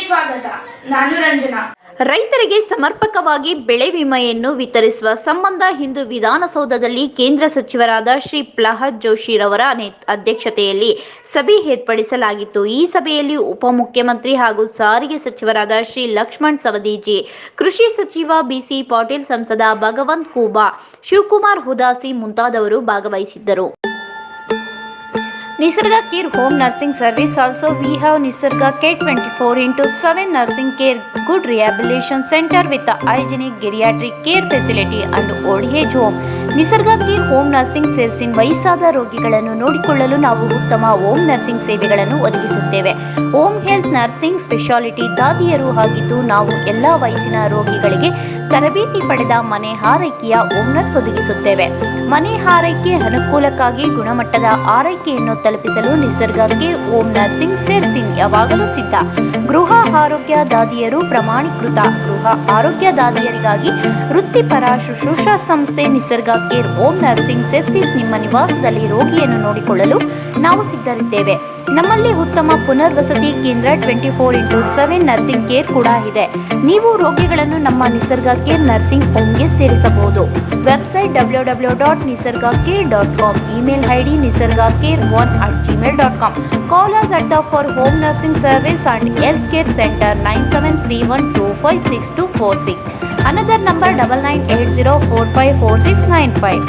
ಸ್ವಾಗತ, ನಾನು ರಂಜನಾ. ರೈತರಿಗೆ ಸಮರ್ಪಕವಾಗಿ ಬೆಳೆ ವಿಮೆಯನ್ನು ವಿತರಿಸುವ ಸಂಬಂಧ ಇಂದು ವಿಧಾನಸೌಧದಲ್ಲಿ ಕೇಂದ್ರ ಸಚಿವರಾದ ಶ್ರೀ ಪ್ರಹ್ಲಾದ್ ಜೋಶಿರವರ ಅಧ್ಯಕ್ಷತೆಯಲ್ಲಿ ಸಭೆ ಏರ್ಪಡಿಸಲಾಗಿತ್ತು. ಈ ಸಭೆಯಲ್ಲಿ ಉಪಮುಖ್ಯಮಂತ್ರಿ ಹಾಗೂ ಸಾರಿಗೆ ಸಚಿವರಾದ ಶ್ರೀ ಲಕ್ಷ್ಮಣ್ ಸವದಿಜಿ, ಕೃಷಿ ಸಚಿವ ಬಿಸಿ ಪಾಟೀಲ್, ಸಂಸದ ಭಗವಂತ್ ಕೂಬಾ, ಶಿವಕುಮಾರ್ ಹುದಾಸಿ ಮುಂತಾದವರು ಭಾಗವಹಿಸಿದ್ದರು. Nisarga Care Home Nursing Service also we have Nisarga K24 into 7 Nursing Care Good Rehabilitation Center with a hygienic geriatric care facility and old age home. Nisarga care home nursing ಸೇರಿಸಿನ್ ವಯಸ್ಸಾದ ರೋಗಿಗಳನ್ನು ನೋಡಿಕೊಳ್ಳಲು ನಾವು ಉತ್ತಮ ಹೋಮ್ ನರ್ಸಿಂಗ್ ಸೇವೆಗಳನ್ನು ಒದಗಿಸುತ್ತೇವೆ home health nursing speciality ದಾದಿಯರು ಆಗಿದ್ದು ನಾವು ಎಲ್ಲ ವಯಸ್ಸಿನ ರೋಗಿಗಳಿಗೆ ತರಬೇತಿ ಪಡೆದ ಮನೆ ಹಾರೈಕೆಯ ಓನರ್ಸ್ ನರ್ಸ್ ಒದಗಿಸುತ್ತೇವೆ ಮನೆ ಹಾರೈಕೆ ಅನುಕೂಲಕ್ಕಾಗಿ ಗುಣಮಟ್ಟದ ಆರೈಕೆಯನ್ನು ತಲುಪಿಸಲು ನಿಸರ್ಗ ಕೇರ್ ಓಂ ನರ್ಸಿಂಗ್ ಸೇರ್ಸಿಂಗ್ ಯಾವಾಗಲೂ ಸಿದ್ಧ. ಗೃಹ ಆರೋಗ್ಯ ದಾದಿಯರು ಪ್ರಮಾಣೀಕೃತ ಗೃಹ ಆರೋಗ್ಯ ದಾದಿಯರಿಗಾಗಿ ವೃತ್ತಿಪರ ಶುಶ್ರೂಷಾ ಸಂಸ್ಥೆ ನಿಸರ್ಗ ಕೇರ್ ಓಂ ನರ್ಸಿಂಗ್ ಸೆರ್ಸಿಸ್ ನಿಮ್ಮ ನಿವಾಸದಲ್ಲಿ ರೋಗಿಯನ್ನು ನೋಡಿಕೊಳ್ಳಲು ನಾವು ಸಿದ್ಧರಿದ್ದೇವೆ. ನಮ್ಮಲ್ಲಿ ಉತ್ತಮ ಪುನರ್ವಸತಿ ಕೇಂದ್ರ twenty four into seven nursing care ಕೂಡ ಇದೆ. ನೀವು ರೋಗಿಗಳನ್ನು ನಮ್ಮ ನಿಸರ್ಗ ಕೇರ್ ನರ್ಸಿಂಗ್ ಹೋಮ್ಗೆ ಸೇರಿಸಬಹುದು. Website W W dot Nisarga care dot com email ID Nisarga care one at Gmail dot com call us at the for home nursing service and health care centre nine seven three one two five six two four six another number double nine eight zero four five four six nine five.